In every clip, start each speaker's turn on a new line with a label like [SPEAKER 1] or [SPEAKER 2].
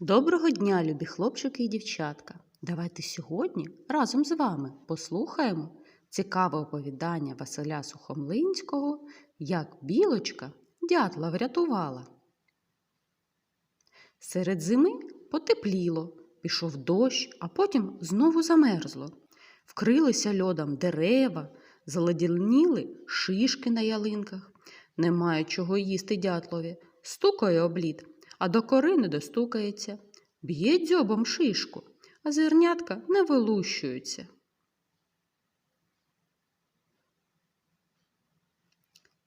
[SPEAKER 1] Доброго дня, любі хлопчики і дівчатка! Давайте сьогодні разом з вами послухаємо цікаве оповідання Василя Сухомлинського, як білочка дятла врятувала. Серед зими потепліло, пішов дощ, а потім знову замерзло. Вкрилися льодом дерева, заледяніли шишки на ялинках. Немає чого їсти дятлові, стукає облід, а до кори не достукається. Б'є дзьобом шишку, а зернятка не вилущуються.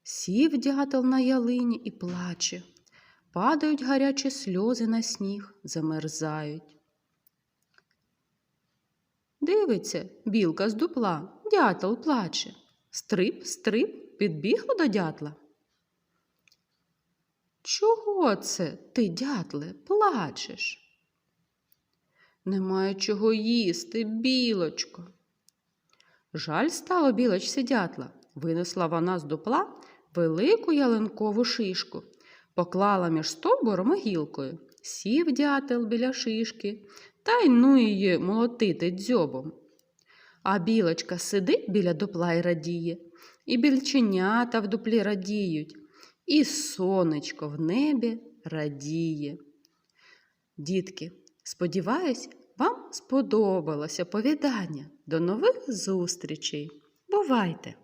[SPEAKER 1] Сів дятел на ялині і плаче. Падають гарячі сльози на сніг, замерзають. Дивиться, білка з дупла, дятел плаче. Стрип, стрип, підбігла до дятла. Чого це ти, дятле, плачеш? Немає чого їсти, білочко. Жаль стало білочці дятла. Винесла вона з дупла велику ялинкову шишку, поклала між стовбуром і гілкою. Сів дятел біля шишки та й ну її молотити дзьобом. А білочка сидить біля дупла й радіє, і більченята в дуплі радіють, і сонечко в небі радіє. Дітки, сподіваюсь, вам сподобалося повідання. До нових зустрічей. Бувайте!